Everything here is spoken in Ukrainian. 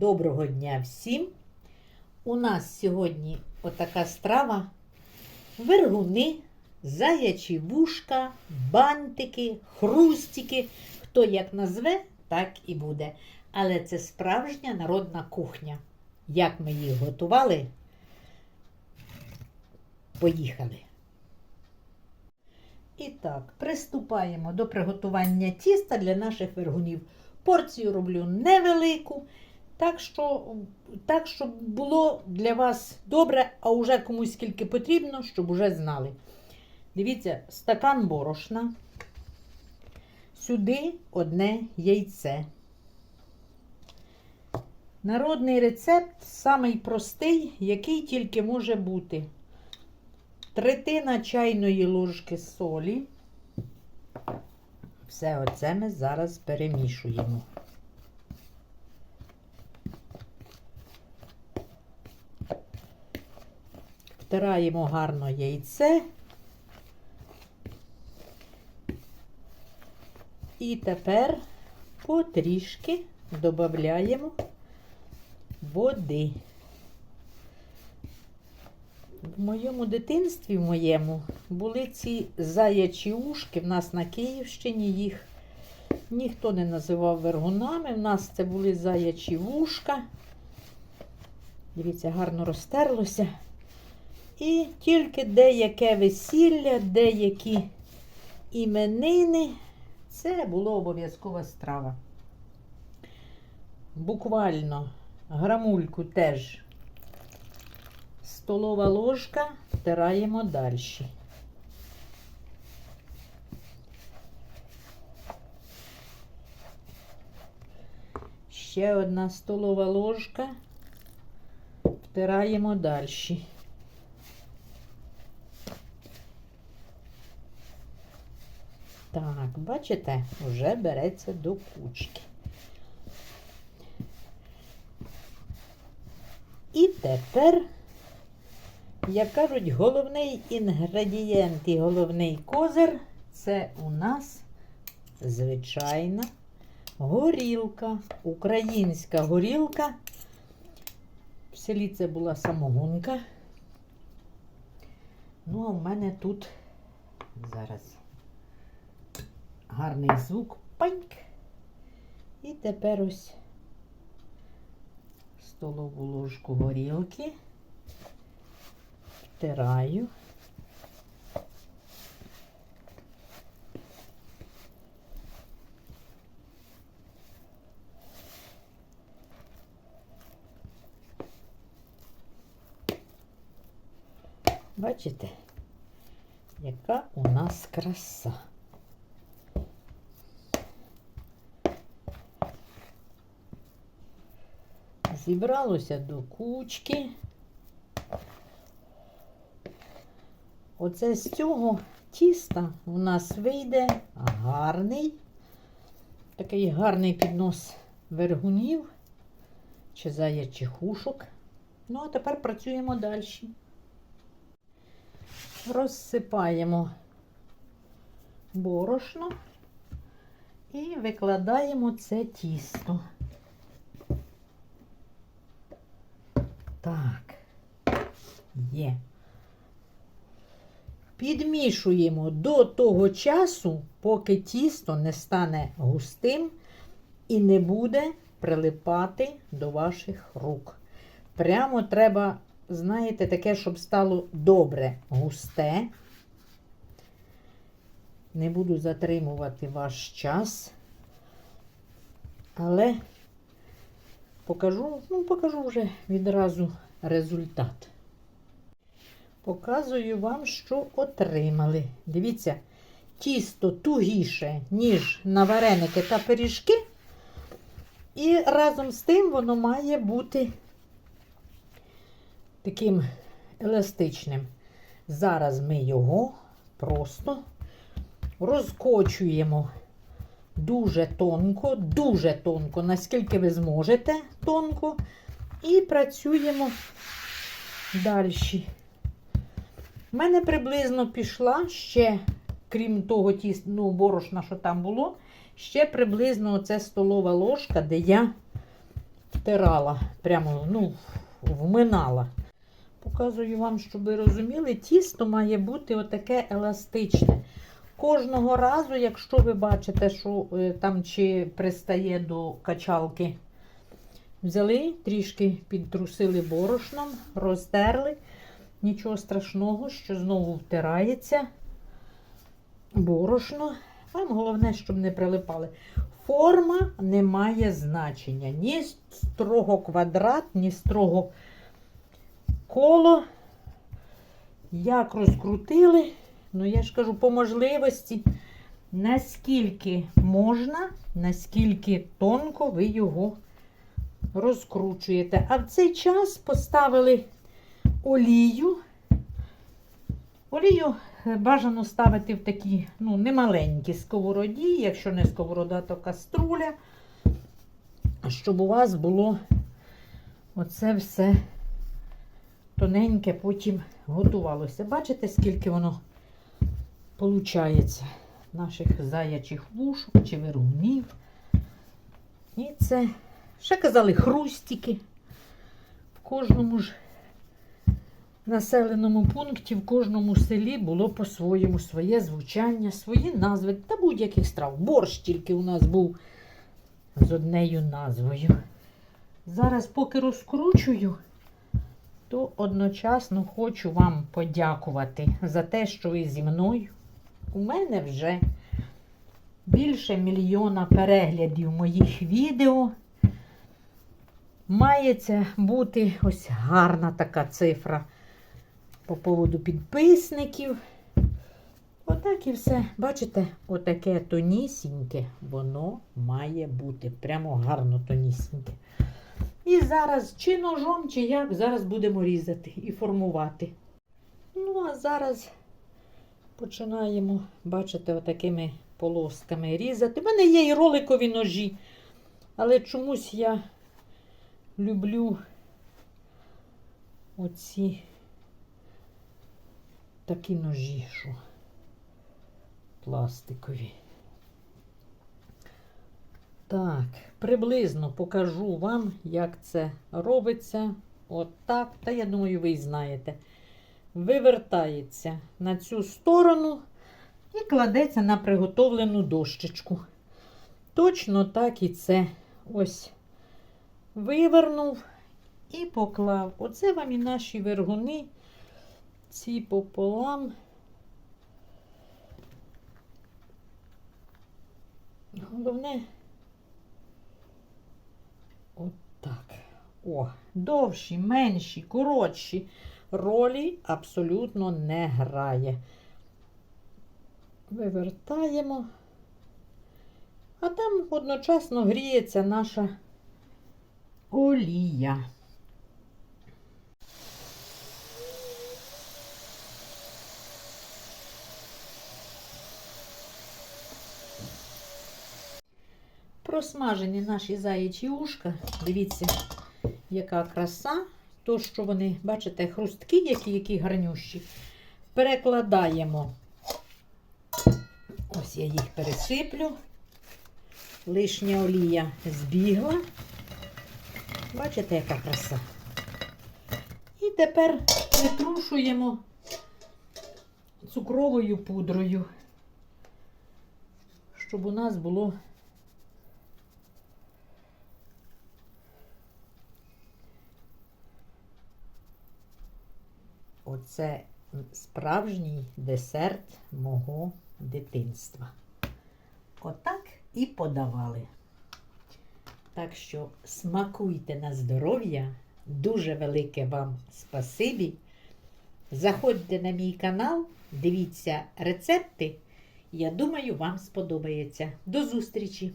Доброго дня всім! У нас сьогодні отака страва: вергуни, заячі вушка, бантики, хрустики. Хто як назве, так і буде. Але це справжня народна кухня. Як ми їх готували? Поїхали. І так, приступаємо до приготування тіста для наших вергунів. Порцію роблю невелику, так що, так, щоб було для вас добре, а вже комусь скільки потрібно, щоб уже знали. Дивіться, стакан борошна. Сюди одне яйце. Народний рецепт самий простий, який тільки може бути. Третина чайної ложки солі. Все оце ми зараз перемішуємо. Втираємо гарно яйце. І тепер потрішки додаємо води. В моєму дитинстві в моєму були ці заячі ушки. В нас на Київщині їх ніхто не називав вергунами. В нас це були заячі вушка. Дивіться, гарно розтерлося. І тільки деяке весілля, деякі іменини. Це була обов'язкова страва. Буквально грамульку теж столова ложка втираємо далі. Ще одна столова ложка втираємо далі. Так, бачите, вже береться до кучки. І тепер, як кажуть, головний інгредієнт і головний козир це у нас звичайна горілка, українська горілка. В селі це була самогонка. Ну, а в мене тут зараз гарний звук. Паньк. І тепер ось столову ложку горілки. Втираю. Бачите, яка у нас краса. Зібралося до кучки. Оце з цього тіста у нас вийде гарний, такий гарний піднос вергунів чи заячих ушок. Ну, а тепер працюємо далі. Розсипаємо борошно і викладаємо це тісто. Так, є. Підмішуємо до того часу, поки тісто не стане густим і не буде прилипати до ваших рук. Прямо треба, знаєте, таке, щоб стало добре густе. Не буду затримувати ваш час, але покажу, ну, покажу вже відразу результат. Показую вам, що отримали. Дивіться, тісто тугіше, ніж на вареники та пиріжки. І разом з тим воно має бути таким еластичним. Зараз ми його просто розкочуємо дуже тонко, дуже тонко, наскільки ви зможете тонко, і працюємо далі. У мене приблизно пішла ще, крім того тіс, ну, борошна, що там було, ще приблизно оце столова ложка, де я втирала, прямо ну, вминала. Показую вам, щоб ви розуміли, тісто має бути отаке еластичне. Кожного разу, якщо ви бачите, що е, там чи пристає до качалки, взяли, трішки підтрусили борошном, розтерли. Нічого страшного, що знову втирається борошно. Вам головне, щоб не прилипали. Форма не має значення. Ні строго квадрат, ні строго коло. Як розкрутили, ну я ж кажу, по можливості, наскільки можна, наскільки тонко ви його розкручуєте. А в цей час поставили олію. Олію е, бажано ставити в такі ну, немаленькі сковороді, якщо не сковорода, то каструля, щоб у вас було оце все тоненьке потім готувалося. Бачите, скільки воно виходить наших заячих вушок чи виругнів. І це, ще казали, хрустики. В кожному ж населеному пункті, в кожному селі було по-своєму своє звучання, свої назви та будь-яких страв. Борщ тільки у нас був з однею назвою. Зараз, поки розкручую, то одночасно хочу вам подякувати за те, що ви зі мною. У мене вже більше мільйона переглядів моїх відео. Мається бути ось гарна така цифра по поводу підписників. Отак і все. Бачите, отаке тонісіньке воно має бути. Прямо гарно тонісіньке. І зараз чи ножом, чи як, зараз будемо різати і формувати. Ну, а зараз починаємо, бачите, отакими полосками різати. У мене є і роликові ножі, але чомусь я люблю оці такі ножі, що пластикові. Так, приблизно покажу вам, як це робиться. От. Та я думаю, ви знаєте. Вивертається на цю сторону і кладеться на приготовлену дощечку. Точно так і це ось вивернув і поклав. Оце вам і наші вергуни, ці пополам. Головне, отак. О, довші, менші, коротші ролі абсолютно не грає. Вивертаємо, а там одночасно гріється наша олія. Просмажені наші заячі ушка. Дивіться, яка краса. То, що вони, бачите, хрусткі, які, які гарнющі. Перекладаємо. Ось я їх пересиплю. Лишня олія збігла. Бачите, яка краса. І тепер притрушуємо цукровою пудрою, щоб у нас було Оце справжній десерт мого дитинства. Отак і подавали. Так що смакуйте на здоров'я. Дуже велике вам спасибі. Заходьте на мій канал, дивіться рецепти. Я думаю, вам сподобається. До зустрічі!